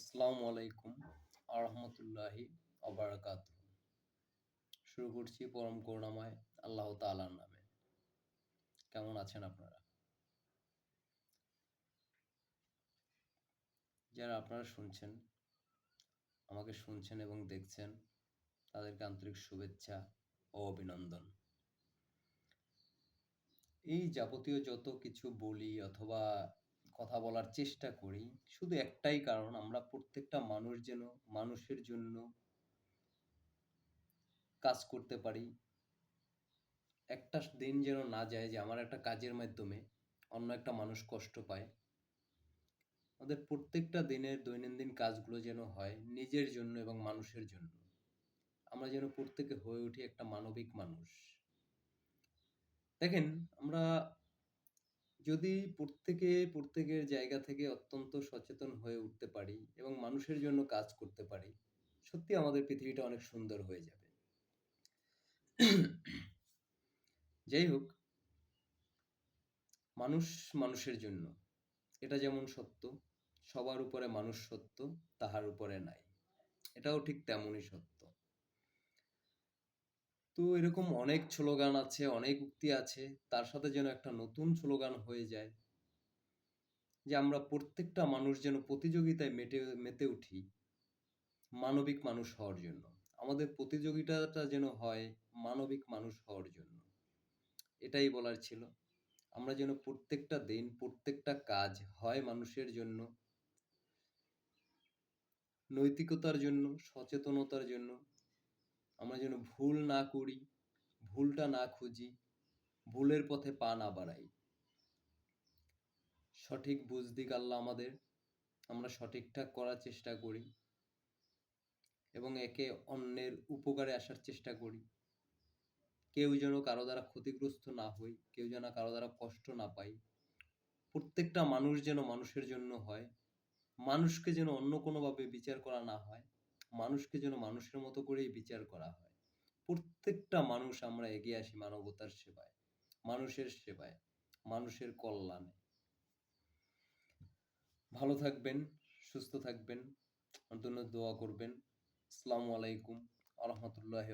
আসসালামু আলাইকুম আরহামতুল্লাহি অবরাকাত শুরু করছি পরম করুণাময় আল্লাহ তাআলার নামে। কেমন আছেন আপনারা? যারা আপনারা শুনছেন, আমাকে শুনছেন এবং দেখছেন, তাদেরকে আন্তরিক শুভেচ্ছা ও অভিনন্দন। এই যাবতীয় যত কিছু বলি অথবা কথা বলার চেষ্টা করি। শুধু একটাই কারণ, আমরা প্রত্যেকটা মানুষ যেন মানুষের জন্য কাজ করতে পারি। একটা দিন যেন না যায় যে আমার একটা কাজের মাধ্যমে অন্য একটা মানুষ কষ্ট পায়। আমাদের প্রত্যেকটা দিনের দৈনন্দিন কাজগুলো যেন হয় নিজের জন্য এবং মানুষের জন্য। আমরা যেন প্রত্যেকে হয়ে উঠি একটা মানবিক মানুষ। দেখেন, আমরা যদি প্রত্যেকে, প্রত্যেকের জায়গা থেকে অত্যন্ত সচেতন হয়ে উঠতে পারি এবং মানুষের জন্য কাজ করতে পারি, সত্যি আমাদের পৃথিবীটা অনেক সুন্দর হয়ে যাবে। যাই হোক, মানুষ মানুষের জন্য। এটা যেমন সত্য, সবার উপরে মানুষ সত্য, তাহার উপরে নাই। এটাও ঠিক তেমনই সত্য। তো এরকম অনেক স্লোগান আছে, অনেক উক্তি আছে, তার সাথে যেন একটা নতুন স্লোগান হয়ে যায়। যে আমরা প্রত্যেকটা মানুষ যেন প্রতিযোগিতায় মেটে, মেতে উঠি, মানবিক মানুষ হওয়ার জন্য। আমাদের প্রতিযোগিতাটা যেন হয় মানবিক মানুষ হওয়ার জন্য। এটাই বলার ছিল। আমরা যেন প্রত্যেকটা দিন, প্রত্যেকটা কাজ হয় মানুষের জন্য, নৈতিকতার জন্য, সচেতনতার জন্য আমরা যেন ভুল না করি, ভুলটা না খুঁজি, ভুলের পথে পা না বাড়াই। সঠিক বুঝ দিক আল্লাহ আমাদের, আমরা সঠিকঠাক করার চেষ্টা করি এবং একে অন্যের উপকারে আসার চেষ্টা করি। কেউ যেন কারও দ্বারা ক্ষতিগ্রস্ত না হই, কেউ যেন কারও দ্বারা কষ্ট না পাই। প্রত্যেকটা মানুষ যেন মানুষের জন্য হয়, মানুষকে যেন অন্য কোনোভাবে বিচার করা না হয়। মানুষকে যেন মানুষের মতো করেই বিচার করা হয়। প্রত্যেকটা মানুষ আমরা এগিয়ে আসি মানবতার সেবায়, মানুষের সেবায়, মানুষের কল্যাণে। ভালো থাকবেন, সুস্থ থাকবেন জন্য দোয়া করবেন। আসসালামু আলাইকুম আ রহমতুল্লাহ